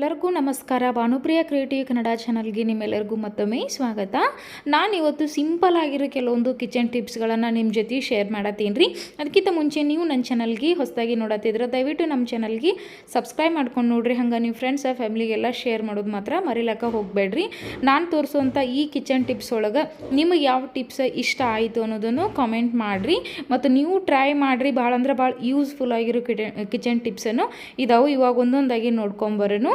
ಎಲ್ಲರಿಗೂ ನಮಸ್ಕಾರ. ಭಾನುಪ್ರಿಯ ಕ್ರಿಯೇಟಿವ್ ಕನ್ನಡ ಚಾನಲ್ಗೆ ನಿಮ್ಮೆಲ್ಲರಿಗೂ ಮತ್ತೊಮ್ಮೆ ಸ್ವಾಗತ. ನಾನು ಇವತ್ತು ಸಿಂಪಲ್ ಆಗಿರೋ ಕೆಲವೊಂದು ಕಿಚನ್ ಟಿಪ್ಸ್ಗಳನ್ನು ನಿಮ್ಮ ಜೊತೆ ಶೇರ್ ಮಾಡತ್ತೀನಿ ರೀ. ಅದಕ್ಕಿಂತ ಮುಂಚೆ ನೀವು ನನ್ನ ಚಾನಲ್ಗೆ ಹೊಸದಾಗಿ ನೋಡತ್ತಿದ್ರೆ ದಯವಿಟ್ಟು ನಮ್ಮ ಚಾನಲ್ಗೆ ಸಬ್ಸ್ಕ್ರೈಬ್ ಮಾಡ್ಕೊಂಡು ನೋಡ್ರಿ. ಹಂಗೆ ನೀವು ಫ್ರೆಂಡ್ಸ್ ಫ್ಯಾಮಿಲಿಗೆಲ್ಲ ಶೇರ್ ಮಾಡೋದು ಮಾತ್ರ ಮರಿಲಕ್ಕ ಹೋಗಬೇಡ್ರಿ. ನಾನು ತೋರಿಸುವಂಥ ಈ ಕಿಚನ್ ಟಿಪ್ಸ್ ಒಳಗೆ ನಿಮಗೆ ಯಾವ ಟಿಪ್ಸ್ ಇಷ್ಟ ಆಯಿತು ಅನ್ನೋದನ್ನು ಕಾಮೆಂಟ್ ಮಾಡಿರಿ. ಮತ್ತು ನೀವು ಟ್ರೈ ಮಾಡಿರಿ. ಭಾಳ ಅಂದ್ರೆ ಭಾಳ ಯೂಸ್ಫುಲ್ ಆಗಿರೋ ಕಿಚನ್ ಟಿಪ್ಸನ್ನು ಇದಾವೆ. ಇವಾಗ ಒಂದೊಂದಾಗಿ ನೋಡ್ಕೊಂಬರೋನು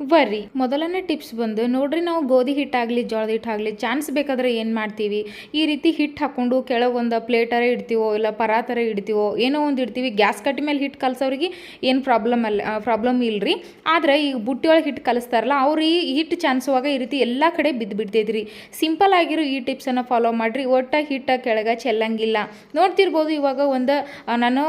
ಬರ್ರಿ ಮೊದಲನೇ ಟಿಪ್ಸ್ ಬಂದು, ನೋಡ್ರಿ ನಾವು ಗೋಧಿ ಹಿಟ್ಟಾಗಲಿ, ಜೋಳದ ಹಿಟ್ಟಾಗಲಿ, ಚಾನ್ಸ್ ಬೇಕಾದ್ರೆ ಏನು ಮಾಡ್ತೀವಿ? ಈ ರೀತಿ ಹಿಟ್ಟು ಹಾಕ್ಕೊಂಡು ಕೆಳಗೊಂದು ಪ್ಲೇಟರ ಇಡ್ತೀವೋ, ಇಲ್ಲ ಪರಾತರ ಇಡ್ತೀವೋ, ಏನೋ ಒಂದು ಇಡ್ತೀವಿ. ಗ್ಯಾಸ್ ಕಟ್ಟಿ ಮೇಲೆ ಹಿಟ್ಟು ಕಲ್ಸೋರಿಗೆ ಏನು ಪ್ರಾಬ್ಲಮ್ ಅಲ್ಲ ಪ್ರಾಬ್ಲಮ್ ಇಲ್ಲರಿ ಆದ್ರೆ ಈಗ ಬುಟ್ಟಿಯೊಳಗೆ ಹಿಟ್ಟು ಕಲಿಸ್ತಾರಲ್ಲ, ಅವ್ರು ಈ ಹಿಟ್ಟು ಚಾನ್ಸುವಾಗ ಈ ರೀತಿ ಎಲ್ಲ ಕಡೆ ಬಿದ್ದು ಬಿಡ್ತೈತ್ರಿ ಸಿಂಪಲ್ ಆಗಿರೋ ಈ ಟಿಪ್ಸನ್ನು ಫಾಲೋ ಮಾಡಿರಿ. ಒಟ್ಟು ಹಿಟ್ಟ ಕೆಳಗೆ ಚೆಲ್ಲಂಗಿಲ್ಲ. ನೋಡ್ತಿರ್ಬೋದು ಇವಾಗ ಒಂದು ನಾನು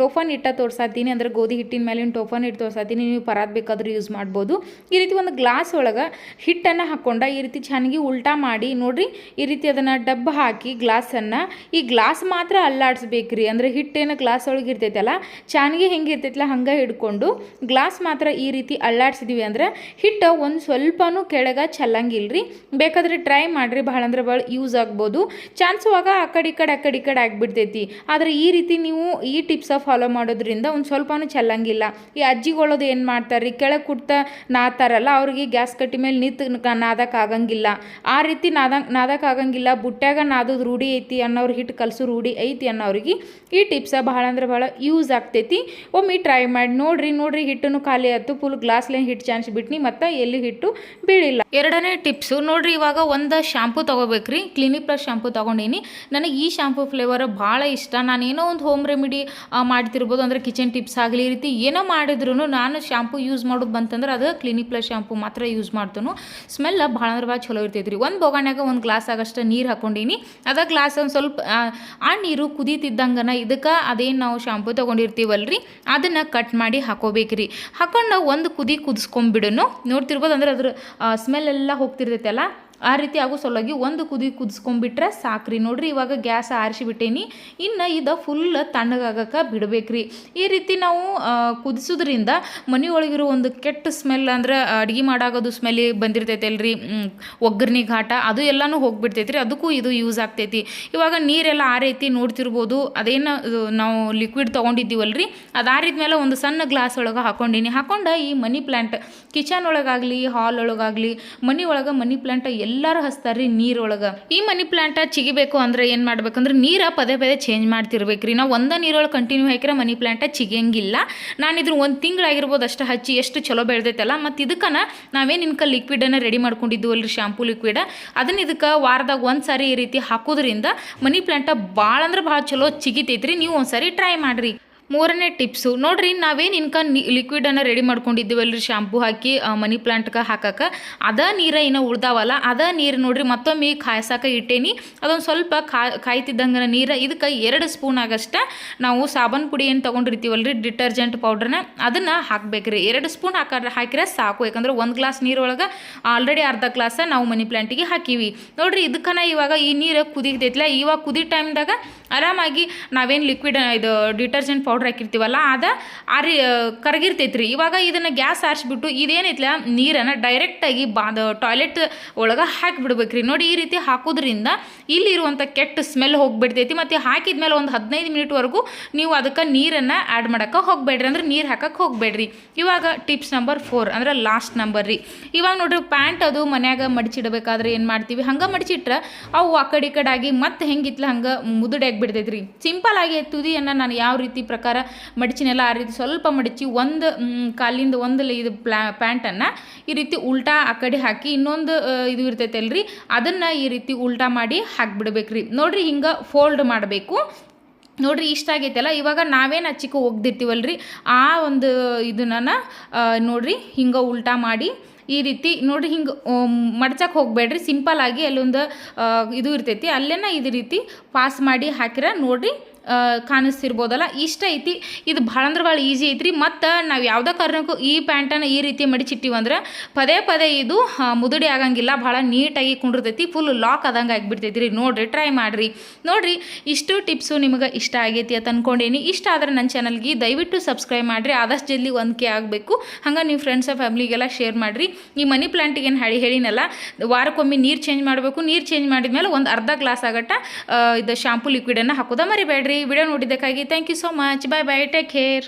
ಟೋಫನ್ ಹಿಟ್ಟ ತೋರ್ಸಾತೀನಿ. ಅಂದ್ರೆ ಗೋಧಿ ಹಿಟ್ಟಿನ ಮೇಲೆ ಟೋಫನ್ ಹಿಟ್ಟು ತೋರ್ಸಾತೀನಿ. ನೀವು ಪರಾದ ಬೇಕಾದ್ರೂ ಯೂಸ್ ಮಾಡ್ಬೋದು. ಈ ರೀತಿ ಒಂದು ಗ್ಲಾಸ್ ಒಳಗೆ ಹಿಟ್ಟನ್ನು ಹಾಕ್ಕೊಂಡ ಈ ರೀತಿ ಚೆನ್ನಾಗಿ ಉಲ್ಟಾ ಮಾಡಿ ನೋಡಿರಿ, ಈ ರೀತಿ ಅದನ್ನು ಡಬ್ಬ ಹಾಕಿ ಗ್ಲಾಸನ್ನು ಈ ಗ್ಲಾಸ್ ಮಾತ್ರ ಅಲ್ಲಾಡಿಸ್ಬೇಕ್ರಿ. ಅಂದರೆ ಹಿಟ್ಟೇನು ಗ್ಲಾಸ್ ಒಳಗೆ ಇರ್ತೈತಲ್ಲ, ಚೆನ್ನಾಗಿ ಹೆಂಗೆ ಇರ್ತೈತಲ್ಲ ಹಂಗೆ ಹಿಡ್ಕೊಂಡು ಗ್ಲಾಸ್ ಮಾತ್ರ ಈ ರೀತಿ ಅಲ್ಲಾಡ್ಸಿದೀವಿ ಅಂದ್ರೆ ಹಿಟ್ಟು ಒಂದು ಸ್ವಲ್ಪನೂ ಕೆಳಗೆ ಚಲ್ಲಂಗಿಲ್ರಿ. ಬೇಕಾದ್ರೆ ಟ್ರೈ ಮಾಡಿರಿ, ಭಾಳ ಅಂದ್ರೆ ಭಾಳ ಯೂಸ್ ಆಗ್ಬೋದು. ಚಾನ್ಸುವಾಗ ಆ ಕಡೆ ಈ ಕಡೆ ಆ ಕಡೆ ಈ ಕಡೆ ಆಗಿಬಿಡ್ತೈತಿ. ಆದರೆ ಈ ರೀತಿ ನೀವು ಈ ಟಿಪ್ಸ ಫಾಲೋ ಮಾಡೋದ್ರಿಂದ ಒಂದು ಸ್ವಲ್ಪನೂ ಚಲ್ಲಂಗಿಲ್ಲ. ಈ ಅಜ್ಜಿಗಳದು ಏನು ಮಾಡ್ತಾರೆ ರೀ ಕೆಳಗೆ ಕುಟ್ಟ ನಾತಾರಲ್ಲ ಅವ್ರಿಗೆ ಗ್ಯಾಸ್ ಕಟ್ಟಿ ಮೇಲೆ ನಿಂತು ನಾದಕ್ಕೆ ಆಗಂಗಿಲ್ಲ. ಆ ರೀತಿ ನಾದ ನಾದಕ್ಕೆ ಆಗಂಗಿಲ್ಲ. ಬುಟ್ಟ್ಯಾಗ ನಾದೋದು ರೂಢಿ ಐತಿ ಅನ್ನೋರು ಹಿಟ್ಟು ಕಲಸು ರೂಢಿ ಐತಿ ಅನ್ನೋರಿಗೆ ಈ ಟಿಪ್ಸ ಭಾಳ ಅಂದ್ರೆ ಭಾಳ ಯೂಸ್ ಆಗ್ತೈತಿ. ಒಮ್ಮೆ ಟ್ರೈ ಮಾಡಿ ನೋಡ್ರಿ ನೋಡ್ರಿ ಹಿಟ್ಟನ್ನು ಖಾಲಿ ಆಯ್ತು, ಫುಲ್ ಗ್ಲಾಸ್ಲೇನು ಹಿಟ್ಟು ಚಾನ್ಸ್ ಬಿಟ್ನಿ, ಮತ್ತು ಎಲ್ಲಿ ಹಿಟ್ಟು ಬೀಳಿಲ್ಲ. ಎರಡನೇ ಟಿಪ್ಸು, ನೋಡ್ರಿ ಇವಾಗ ಒಂದು ಶಾಂಪು ತೊಗೋಬೇಕ್ರಿ. ಕ್ಲಿನಿಕ್ ಪ್ಲಸ್ ಶಾಂಪು ತೊಗೊಂಡೀನಿ. ನನಗೆ ಈ ಶಾಂಪು ಫ್ಲೇವರ್ ಭಾಳ ಇಷ್ಟ. ನಾನು ಏನೋ ಒಂದು ಹೋಮ್ ರೆಮಿಡಿ ಮಾಡ್ತಿರ್ಬೋದು ಅಂದರೆ ಕಿಚನ್ ಟಿಪ್ಸ್ ಆಗಲಿ, ಈ ರೀತಿ ಏನೋ ಮಾಡಿದ್ರು ನಾನು ಶಾಂಪು ಯೂಸ್ ಮಾಡೋದು ಬಂತಂದ್ರೆ ಅದು ಕ್ಲಿನಿಕ್ ಪ್ಲಸ್ ಶಾಂಪೂ ಮಾತ್ರ ಯೂಸ್ ಮಾಡ್ತಾನು. ಸ್ಮೆಲ್ ಭಾಳ ಅಂದ್ರೆ ಭಾಳ ಚಲೋ ಇರ್ತೈತ್ರಿ. ಒಂದು ಬೊಗಾಣ್ಯಾಗ ಒಂದು ಗ್ಲಾಸ್ ಆಗಷ್ಟು ನೀರು ಹಾಕೊಂಡೀನಿ. ಅದ ಗ್ಲಾಸ್ ಒಂದು ಸ್ವಲ್ಪ ಆ, ನೀರು ಕುದೀತಿದ್ದಂಗನ ಇದಕ್ಕೆ ಅದೇನು ನಾವು ಶಾಂಪೂ ತೊಗೊಂಡಿರ್ತೀವಲ್ರಿ? ಅದನ್ನು ಕಟ್ ಮಾಡಿ ಹಾಕೋಬೇಕ್ರಿ. ಹಾಕೊಂಡು ಒಂದು ಕುದಿ ಕುದಿಸ್ಕೊಂಬಿಡೋನು. ನೋಡ್ತಿರ್ಬೋದು ಅಂದ್ರೆ ಅದ್ರ ಸ್ಮೆಲ್ ಎಲ್ಲ ಹೋಗ್ತಿರ್ತೈತಲ್ಲ? ಆ ರೀತಿ ಆಗೋ ಸಲುವಾಗಿ ಒಂದು ಕುದಿ ಕುದಿಸ್ಕೊಂಡ್ಬಿಟ್ರೆ ಸಾಕ್ರಿ. ನೋಡ್ರಿ, ಇವಾಗ ಗ್ಯಾಸ್ ಆರಿಸಿಬಿಟ್ಟೇನಿ ಇನ್ನು ಇದು ಫುಲ್ ತಣ್ಣಗಾಗಕ್ಕೆ ಬಿಡಬೇಕ್ರಿ. ಈ ರೀತಿ ನಾವು ಕುದಿಸೋದ್ರಿಂದ ಮನೆಯೊಳಗಿರೋ ಒಂದು ಕೆಟ್ಟ ಸ್ಮೆಲ್ ಅಂದ್ರೆ ಅಡುಗೆ ಮಾಡಾಗೋದು ಸ್ಮೆಲ್ ಬಂದಿರ್ತೈತೆ ಅಲ್ರಿ ಒಗ್ಗರ್ಣಿ ಘಾಟ, ಅದು ಎಲ್ಲನೂ ಹೋಗ್ಬಿಡ್ತೈತ್ರಿ. ಅದಕ್ಕೂ ಇದು ಯೂಸ್ ಆಗ್ತೈತಿ. ಇವಾಗ ನೀರೆಲ್ಲ ಆರೈತಿ ನೋಡ್ತಿರ್ಬೋದು. ಅದೇನು ನಾವು ಲಿಕ್ವಿಡ್ ತೊಗೊಂಡಿದ್ದೀವಲ್ರಿ. ಅದು ಆರಿದ್ಮೇಲೆ ಒಂದು ಸಣ್ಣ ಗ್ಲಾಸ್ ಒಳಗೆ ಹಾಕೊಂಡೀನಿ. ಹಾಕೊಂಡು ಈ ಮನಿ ಪ್ಲ್ಯಾಂಟ್ ಕಿಚನ್ ಒಳಗಾಗಲಿ ಹಾಲ್ ಒಳಗಾಗಲಿ ಮನಿ ಒಳಗೆ ಮನಿ ಪ್ಲ್ಯಾಂಟ್ ಎಲ್ಲರೂ ಹಚ್ತಾರ್ರಿ ನೀರೊಳಗೆ. ಈ ಮನಿ ಪ್ಲ್ಯಾಂಟ ಚಿಗಿಬೇಕು ಅಂದ್ರೆ ಏನು ಮಾಡ್ಬೇಕಂದ್ರೆ ನೀರ ಪದೇ ಪದೇ ಚೇಂಜ್ ಮಾಡ್ತಿರ್ಬೇಕ್ರಿ. ನಾವು ಒಂದೇ ನೀರೊಳಗೆ ಕಂಟಿನ್ಯೂ ಹಾಕಿದ್ರೆ ಮನಿ ಪ್ಲ್ಯಾಂಟ ಚಿಗಿಯಂಗಿಲ್ಲ. ನಾನು ಇದ್ರ ಒಂದು ತಿಂಗಳಾಗಿರ್ಬೋದು ಅಷ್ಟು ಹಚ್ಚಿ ಎಷ್ಟು ಚಲೋ ಬೆಳೆದೈತಲ್ಲ, ಮತ್ತು ಇದಕ್ಕನ ನಾವೇನು ಇನ್ಕ ಲಿಕ್ವಿಡನ್ನು ರೆಡಿ ಮಾಡ್ಕೊಂಡಿದ್ದೀವಲ್ರಿ ಶಾಂಪೂ ಲಿಕ್ವಿಡ್ ಅದನ್ನ ಇದಕ್ಕೆ ವಾರದಾಗ ಒಂದು ಸಾರಿ ಈ ರೀತಿ ಹಾಕೋದ್ರಿಂದ ಮನಿ ಪ್ಲ್ಯಾಂಟ ಭಾಳ ಅಂದ್ರೆ ಭಾಳ ಚಲೋ ಚಿಗಿತೈತ್ರಿ. ನೀವು ಒಂದ್ಸರಿ ಟ್ರೈ ಮಾಡಿರಿ. ಮೂರನೇ ಟಿಪ್ಸು. ನೋಡ್ರಿ, ನಾವೇನು ಇನ್ಕ ಲಿಕ್ವಿಡನ್ನು ರೆಡಿ ಮಾಡ್ಕೊಂಡಿದ್ದೀವಲ್ರಿ ಶಾಂಪೂ ಹಾಕಿ ಮನಿ ಪ್ಲಾಂಟ್ಗೆ ಹಾಕಕ್ಕೆ ಅದ ನೀರ ಏನೋ ಉಳ್ದಾವಲ್ಲ, ಅದ ನೀರು ನೋಡ್ರಿ, ಮತ್ತೊಮ್ಮೆ ಕಾಯ್ಸಕ್ಕೆ ಇಟ್ಟೇನಿ. ಅದೊಂದು ಸ್ವಲ್ಪ ಕಾಯ್ತಿದ್ದಂಗೆ ನೀರು, ಇದಕ್ಕೆ ಎರಡು ಸ್ಪೂನ್ ಆಗಷ್ಟ ನಾವು ಸಾಬನ್ ಪುಡಿ ಏನು ತೊಗೊಂಡಿರ್ತೀವಲ್ರಿ ಡಿಟರ್ಜೆಂಟ್ ಪೌಡ್ರನ್ನ ಅದನ್ನು ಹಾಕ್ಬೇಕ್ರಿ. ಎರಡು ಸ್ಪೂನ್ ಹಾಕ ಹಾಕಿದ್ರೆ ಸಾಕು. ಯಾಕಂದ್ರೆ ಒಂದು ಗ್ಲಾಸ್ ನೀರೊಳಗೆ ಆಲ್ರೆಡಿ ಅರ್ಧ ಗ್ಲಾಸ ನಾವು ಮನಿ ಪ್ಲಾಂಟಿಗೆ ಹಾಕಿವಿ. ನೋಡ್ರಿ, ಇದಕ್ಕನ ಇವಾಗ ಈ ನೀರು ಕುದಿತೈತ್ಲ ಇವಾಗ ಕುದಿ ಟೈಮ್ದಾಗ ಆರಾಮಾಗಿ ನಾವೇನು ಲಿಕ್ವಿಡ್ ಇದು ಡಿಟರ್ಜೆಂಟ್ ಪೌಡ್ರ್ ಹಾಕಿರ್ತೀವಲ್ಲ ಅದ ಆರಿ ಕರಗಿರ್ತೈತ್ರಿ. ಇವಾಗ ಇದನ್ನು ಗ್ಯಾಸ್ ಆರಿಸ್ಬಿಟ್ಟು ಇದೇನೈತಿಲ್ಲ ನೀರನ್ನು ಡೈರೆಕ್ಟಾಗಿ ಬಾ ಟಾಯ್ಲೆಟ್ ಒಳಗೆ ಹಾಕಿಬಿಡ್ಬೇಕ್ರಿ. ನೋಡಿ ಈ ರೀತಿ ಹಾಕೋದ್ರಿಂದ ಇಲ್ಲಿರುವಂಥ ಕೆಟ್ಟ ಸ್ಮೆಲ್ ಹೋಗಿಬಿಡ್ತೈತಿ. ಮತ್ತು ಹಾಕಿದ ಮೇಲೆ ಒಂದು ಹದಿನೈದು ಮಿನಿಟ್ವರೆಗೂ ನೀವು ಅದಕ್ಕೆ ನೀರನ್ನು ಆ್ಯಡ್ ಮಾಡೋಕ್ಕೆ ಹೋಗಬೇಡ್ರಿ. ಅಂದ್ರೆ ನೀರು ಹಾಕಕ್ಕೆ ಹೋಗಬೇಡ್ರಿ. ಇವಾಗ ಟಿಪ್ಸ್ ನಂಬರ್ ಫೋರ್ ಅಂದ್ರೆ ಲಾಸ್ಟ್ ನಂಬರ್ ರೀ. ಇವಾಗ ನೋಡಿರಿ ಪ್ಯಾಂಟ್ ಅದು ಮನ್ಯಾಗ ಮಡಚಿಡಬೇಕಾದ್ರೆ ಏನು ಮಾಡ್ತೀವಿ? ಹಂಗೆ ಮಡಿಚಿಟ್ರೆ ಅವು ಆ ಕಡೆ ಕಡೆ ಆಗಿ ಮತ್ತೆ ಹೆಂಗಿತ್ಲ ಹಂಗೆ ಮುದುಡೆ ಬಿಡ್ತೈತ್ರಿ. ಸಿಂಪಲ್ ಆಗಿ ತುದಿಯನ್ನು ನಾನು ಯಾವ ರೀತಿ ಪ್ರಕಾರ ಮಡಿಚಿನೆಲ್ಲ ಆ ರೀತಿ ಸ್ವಲ್ಪ ಮಡಚಿ ಒಂದು ಕಾಲಿಂದ ಒಂದು ಇದು ಪ್ಲಾ ಪ್ಯಾಂಟನ್ನು ಈ ರೀತಿ ಉಲ್ಟಾ ಆ ಕಡೆ ಹಾಕಿ ಇನ್ನೊಂದು ಇದು ಇರ್ತೈತೆ ಅಲ್ರಿ ಅದನ್ನು ಈ ರೀತಿ ಉಲ್ಟಾ ಮಾಡಿ ಹಾಕ್ಬಿಡ್ಬೇಕ್ರಿ. ನೋಡ್ರಿ ಹಿಂಗೆ ಫೋಲ್ಡ್ ಮಾಡಬೇಕು. ನೋಡ್ರಿ ಇಷ್ಟ ಆಗೈತಲ್ಲ? ಇವಾಗ ನಾವೇನು ಹಚ್ಚಿಕ್ಕು ಒಗ್ದಿರ್ತೀವಲ್ರಿ ಆ ಒಂದು ಇದನ್ನ ನೋಡ್ರಿ ಹಿಂಗೆ ಉಲ್ಟಾ ಮಾಡಿ ಈ ರೀತಿ ನೋಡ್ರಿ ಹಿಂಗೆ ಮಡ್ಚಕ್ಕೆ ಹೋಗಬೇಡ್ರಿ. ಸಿಂಪಲ್ ಆಗಿ ಅಲ್ಲೊಂದು ಇದು ಇರ್ತೈತಿ. ಅಲ್ಲೇನ ಇದು ರೀತಿ ಪಾಸ್ ಮಾಡಿ ಹಾಕಿರ ನೋಡ್ರಿ ಕಾಣಿಸ್ತಿರ್ಬೋದಲ್ಲ? ಇಷ್ಟ ಐತಿ. ಇದು ಭಾಳ ಅಂದ್ರೆ ಭಾಳ ಈಸಿ ಐತ್ರಿ. ಮತ್ತು ನಾವು ಯಾವುದೇ ಕಾರಣಕ್ಕೂ ಈ ಪ್ಯಾಂಟನ್ನು ಈ ರೀತಿ ಮಡಿಚಿಟ್ಟಿವಿ ಅಂದ್ರೆ ಪದೇ ಪದೇ ಇದು ಮುದುಡಿ ಆಗಂಗಿಲ್ಲ. ಭಾಳ ನೀಟಾಗಿ ಕುಂಡಿರ್ತೈತಿ. ಫುಲ್ ಲಾಕ್ ಆದಂಗೆ ಆಗಿಬಿಡ್ತೈತಿ ರೀ. ನೋಡಿರಿ ಟ್ರೈ ಮಾಡಿರಿ. ನೋಡಿರಿ, ಇಷ್ಟು ಟಿಪ್ಸು ನಿಮಗೆ ಇಷ್ಟ ಆಗೈತಿ ಅಂತ ಅಂದ್ಕೊಂಡೇನಿ ಇಷ್ಟ ಆದರೆ ನನ್ನ ಚಾನಲ್ಗೆ ದಯವಿಟ್ಟು ಸಬ್ಸ್ಕ್ರೈಬ್ ಮಾಡಿರಿ. ಆದಷ್ಟು ಜಲ್ದಿ ಒಂದು ಕೆ ಆಗಬೇಕು. ಹಂಗೆ ನೀವು ಫ್ರೆಂಡ್ಸ್ ಫ್ಯಾಮ್ಲಿಗೆಲ್ಲ ಶೇರ್ ಮಾಡಿರಿ. ಈ ಮನಿ ಪ್ಲಾಂಟಿಗೆ ಏನು ಹೇಳಿ ಹೇಳಿನಲ್ಲ, ವಾರಕ್ಕೊಮ್ಮೆ ನೀರು ಚೇಂಜ್ ಮಾಡಬೇಕು. ನೀರು ಚೇಂಜ್ ಮಾಡಿದ್ಮೇಲೆ ಒಂದು ಅರ್ಧ ಗ್ಲಾಸ್ ಆಗಟ್ಟ ಇದು ಶಾಂಪು ಲಿಕ್ವಿಡನ್ನು ಹಾಕೋದ ಮರಿಬೇಡ್ರಿ. Video ನೋಡಿದ್ದಕ್ಕಾಗಿ thank you so much bye bye take care